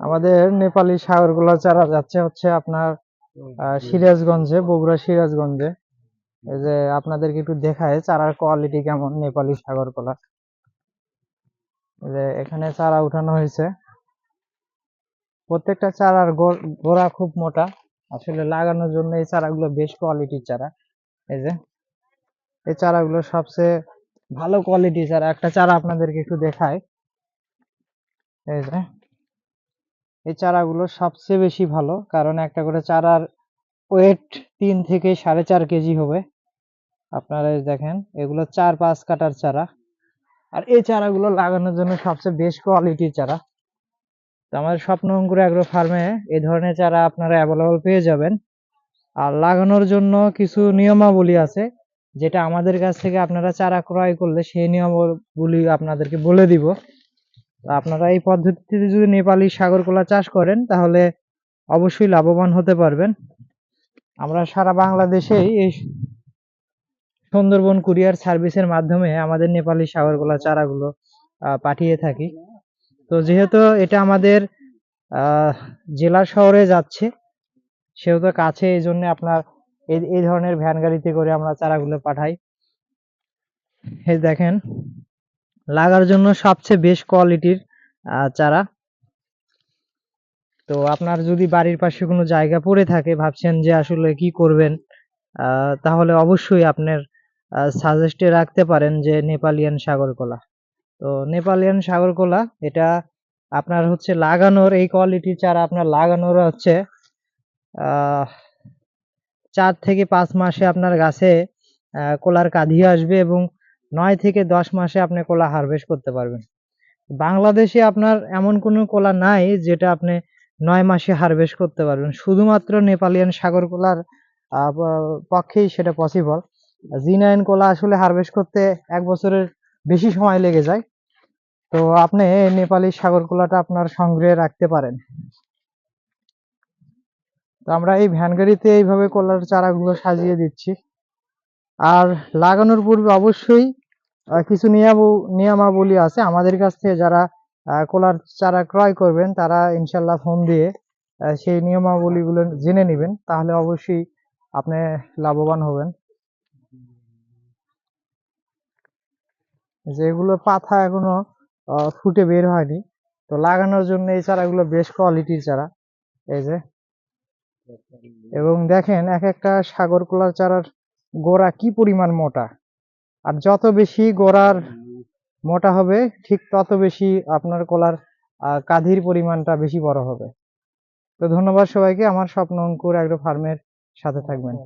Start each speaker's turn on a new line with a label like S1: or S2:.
S1: আমাদের নেপালি সাগরগুলো চারা যাচ্ছে হচ্ছে আপনার সিরাজগঞ্জে বগুড়া সিরাজগঞ্জে। এই যে আপনাদেরকে একটু দেখায় চারার কোয়ালিটি কেমন নেপালি সাগর কলা যে এখানে চারা উঠানো হয়েছে। প্রত্যেকটা চারার গোড়া খুব মোটা। আসলে লাগানোর জন্য এই চারাগুলো বেশ কোয়ালিটির চারা। এই যে এই চারাগুলো সবচেয়ে ভালো কোয়ালিটির চারা। একটা চারা আপনাদেরকে একটু দেখায়। এই যে, এই চারাগুলো সবচেয়ে বেশি ভালো, কারণ একটা করে চারার ওয়েট তিন থেকে সাড়ে চার কেজি হবে। আপনারা দেখেন, এগুলো চার পাঁচ কাটার চারা। আর এই চারাগুলো লাগানোর জন্য সবচেয়ে বেশ কোয়ালিটির চারা। তো আমাদের স্বপ্ন অঙ্কুর অ্যাগ্রো ফার্মে এই ধরনের চারা আপনারা অ্যাভেলেবল পেয়ে যাবেন। আর লাগানোর জন্য কিছু নিয়মাবলী আছে, যেটা আমাদের কাছ থেকে আপনারা চারা ক্রয় করলে সেই নিয়মাবলী আপনাদেরকে বলে দিব। আপনারা এই পদ্ধতিতে যদি নেপালি সাগরকলা চাষ করেন তাহলে অবশ্যই লাভবান হতে পারবেন। আমরা সারা বাংলাদেশেই এই সুন্দরবন কুরিয়ার সার্ভিসের মাধ্যমে আমাদের নেপালি সাগরকলা চারাগুলো আহ, পাঠিয়ে থাকি। তো যেহেতু এটা আমাদের জেলা শহরে যাচ্ছে সেহেতু কাছে এই জন্য আপনার এই ধরনের ভ্যান গাড়িতে করে আমরা চারাগুলো পাঠাই। এই দেখেন লাগার জন্য সবচেয়ে বেশ কোয়ালিটির চারা। তো আপনার যদি বাড়ির পাশে কোনো জায়গা পড়ে থাকে, ভাবছেন যে আসলে কি করবেন তাহলে অবশ্যই আপনার সাজেস্টে রাখতে পারেন যে নেপালিয়ান সাগর কলা তো নেপালিয়ান সাগর কলা এটা আপনার হচ্ছে লাগানোর, এই কোয়ালিটির চারা আপনার লাগানোর হচ্ছে চার থেকে পাঁচ মাসে আপনার গাছে কলার কাঁধি আসবে এবং নয় থেকে দশ মাসে আপনি কলা হারভেস্ট করতে পারবেন। বাংলাদেশে আপনার এমন কোনো কলা নাই যেটা আপনি নয় মাসে হারভেস্ট করতে পারবেন। শুধুমাত্র নেপালিয়ান সাগর কলার পক্ষেই সেটা পসিবল জি নাইন কলা আসলে হারভেস্ট করতে এক বছরের বেশি সময় লেগে যায়। তো আপনি নেপালি সাগর কলাটা আপনার সংগ্রহে রাখতে পারেন। তো আমরা এই ভ্যান গাড়িতে এইভাবে কলার চারাগুলো সাজিয়ে দিচ্ছি। আর লাগানোর পূর্বে অবশ্যই কিছু নিয়ম- নিয়মাবলী আছে। আমাদের কাছ থেকে যারা কলার চারা ক্রয় করবেন, তারা ইনশাল্লাহ ফোন দিয়ে সেই নিয়মাবলীগুলো জেনে নেবেন। তাহলে অবশ্যই আপনি লাভবান হবেন। যেগুলো পাতা এখনও ফুটে বের হয়নি, তো লাগানোর জন্য এই চারাগুলো বেশ কোয়ালিটির চারা। এই যে। এবং দেখেন, এক একটা সাগর কলার চারার গোড়া কি পরিমাণ মোটা? আর যত বেশি গোড়ার মোটা হবে, ঠিক তত বেশি আপনার কলার কাঁধির পরিমাণটা বেশি বড় হবে। তো ধন্যবাদ সবাইকে। আমার স্বপ্ন অঙ্কুর অ্যাগ্রো ফার্মের সাথে থাকবেন।